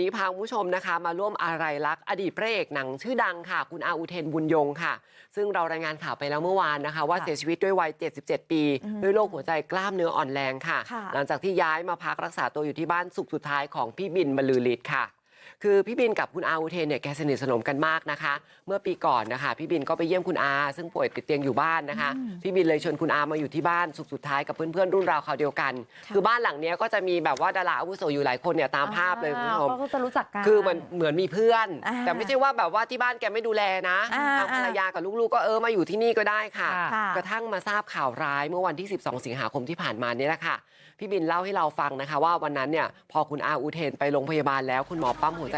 นี้พาคุณผู้ชมนะคะ มาร่วมอาลัยรักอดีตพระเอกหนังชื่อดังค่ะ คุณอาอุเทนบุญยงค่ะ ซึ่งเรารายงานข่าวไปแล้วเมื่อวานนะคะ ว่าค่ะเสียชีวิตด้วยวัย 77 ปีอือฮึด้วยโรคหัวใจกล้ามเนื้ออ่อนแรงค่ะค่ะ หลังจากที่ย้ายมาพักรักษาตัวอยู่ที่บ้านสุขสุดท้ายของพี่บินบรรลือฤทธิ์ค่ะ คือพี่บินกับคุณอาอุเทนเนี่ยแกสนิทสนมกันมากนะคะ เมื่อปีก่อนนะคะ พี่บินก็ไปเยี่ยมคุณอา ซึ่งป่วยติดเตียงอยู่บ้านนะคะอืมพี่บินเลยชวนคุณอามาอยู่ที่บ้านสุขสุดท้ายกับเพื่อนๆรุ่นราวคราวเดียวกันค่ะคือบ้านหลังเนี้ยก็จะมีแบบว่าดาราอาวุโสอยู่หลายคนเนี่ยตามภาพเลยคุณผู้ชมอ่าก็จะรู้จักกันคือมันเหมือนมีเพื่อนอ่าแต่ไม่ใช่ว่าแบบว่าที่บ้านแกไม่ดูแลนะอ่าทางภรรยากับลูกๆก็เออมาอยู่ที่นี่ก็ได้ค่ะค่ะ กระทั่งมาทราบข่าวร้ายเมื่อวันที่ 12 สิงหาคมที่ผ่านมาเนี่ยแหละค่ะ พี่บินเล่าให้เราฟังนะคะ ว่าวันนั้นเนี่ยพอคุณอาอุเทนไปโรงพยาบาลแล้วคุณหมอปั๊มหัวใจ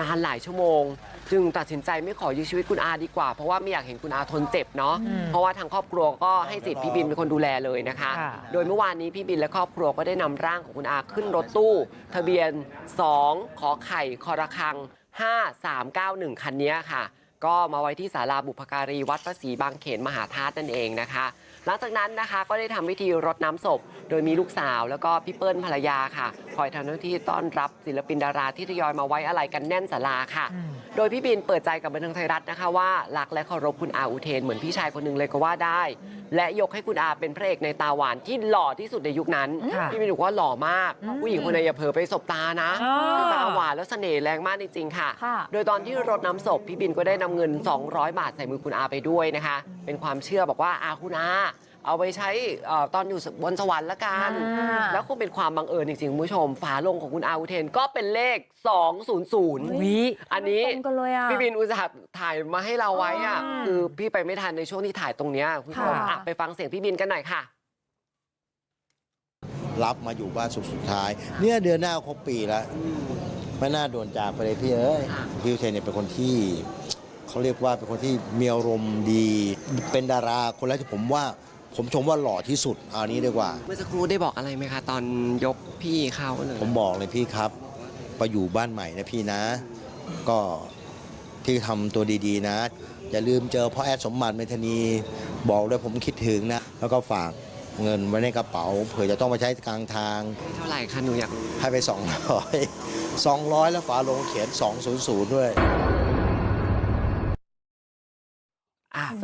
นานหลายชั่วโมง จึงตัดสินใจไม่ขอยื้อชีวิตคุณอาดีกว่า เพราะว่าไม่อยากเห็นคุณอาทนเจ็บเนาะอืมเพราะว่าทางครอบครัวก็ให้สิทธิ์พี่บินเป็นคนดูแลเลยนะคะค่ะโดยเมื่อวานนี้พี่บินและครอบครัวก็ได้นำร่างของคุณอาขึ้นรถตู้ ทะเบียน 2 ขอไข่คอระคัง 5391 คันนี้ค่ะ ก็มาไว้ที่ศาลาบุพการีวัดพระศรีบางเขนมหาธาตุนั่นเองนะคะ หลังจากนั้นนะคะก็ได้ทำพิธีรดน้ำศพ โดยมีลูกสาวแล้วก็พี่เปิ้ลภรรยาค่ะ คอยทำหน้าที่ต้อนรับศิลปินดาราที่ทยอยมาไว้อะไรกันแน่นศาลาค่ะอืมโดยพี่บินเปิดใจกับบันเทิงไทยรัฐนะคะว่ารักและเคารพคุณอาอุเทนเหมือนพี่ชายคนหนึ่งเลยก็ว่าได้ และยกให้คุณอาเป็นพระเอกในตาหวานที่หล่อที่สุดในยุคนั้นค่ะพี่บินบอกว่าหล่อมากอืมผู้หญิงคนไหนอย่าเผลอไปสบตานะอ่าคือตาหวานแล้วเสน่ห์แรงมากจริงๆค่ะค่ะโดยตอนที่รดน้ำศพพี่บินก็ได้นำเงิน 200 บาทใส่มือคุณอาไปด้วยนะคะ เป็นความเชื่อบอกว่าอาคุณอาเอาไปใช้เอ่อตอนอยู่บนสวรรค์ละกันอ่าแล้วคงเป็นความบังเอิญจริงๆคุณผู้ชม ฝาโลงของคุณอาอุเทนก็เป็นเลข 200วิอันนี้ตรงกันเลยอะพี่บินอุตส่าห์ถ่ายมาให้เราไว้อะอืมคือพี่ไปไม่ทันในช่วงที่ถ่ายตรงเนี้ยคุณผู้ชมค่ะอะไปฟังเสียงพี่บินกันหน่อยค่ะ รับมาอยู่บ้านสุขสุดท้าย เนี่ยเดือนหน้าครบปีแล้วไม่น่าโดนจากไปเลยพี่เอ้ยค่ะพี่อุเทนเนี่ยเป็นคนที่ เขาเรียกว่าเป็นคนที่มีอารมณ์ดี เป็นดาราคนแรกที่ผมว่า ผมชมว่าหล่อที่สุดเอานี้ดีกว่า เมื่อสักครู่ได้บอกอะไรไหมคะ ตอนยกพี่เขาเลยผมบอกเลยพี่ครับไปอยู่บ้านใหม่นะพี่นะ ก็พี่ทำตัวดีๆนะ อย่าลืมเจอพ่อแอดสมบัติเมธานี บอกเลยผมคิดถึงนะ แล้วก็ฝากเงินไว้ในกระเป๋า เผื่อจะต้องไปใช้กลางทาง เท่าไหร่คะหนูอยากรู้ให้ไป 200 200 แล้วฝาโลงเขียน 200 ด้วยอะสุด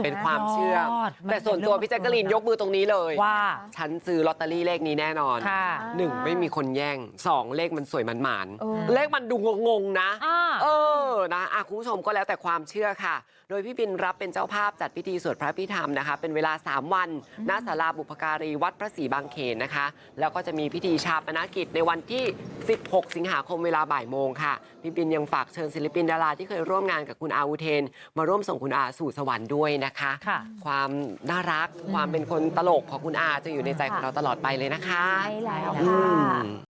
เป็นความเชื่อยอดมันแต่ส่วนตัวเป็นเรื่องพี่แจ๊กกะลีนของยกมือตรงนี้เลยว่าฉันซื้อลอตเตอรี่เลขนี้แน่นอนค่ะหนึ่งไม่มีคนแย่งสองเลขมันสวยมันหมานเออเลขมันดูงงๆนะอ่าเออ นะอะคุณผู้ชมก็แล้วแต่ความเชื่อค่ะ โดยพี่บินรับเป็นเจ้าภาพจัดพิธีสวดพระพิธรรมนะคะ เป็นเวลา 3 วันณศาลาบุพการีวัดพระศรีบางเขนนะคะ แล้วก็จะมีพิธีชาปนกิจในวันที่ 16 สิงหาคมเวลาบ่ายโมงค่ะ พี่บินยังฝากเชิญศิลปินดาราที่เคยร่วมงานกับคุณอาอุเทน มาร่วมส่งคุณอาสู่สวรรค์ด้วยนะคะค่ะความน่ารักความเป็นคนตลกของคุณอาจะอยู่ในใจของเราตลอดไปเลยนะคะใช่แล้วอืค่ะม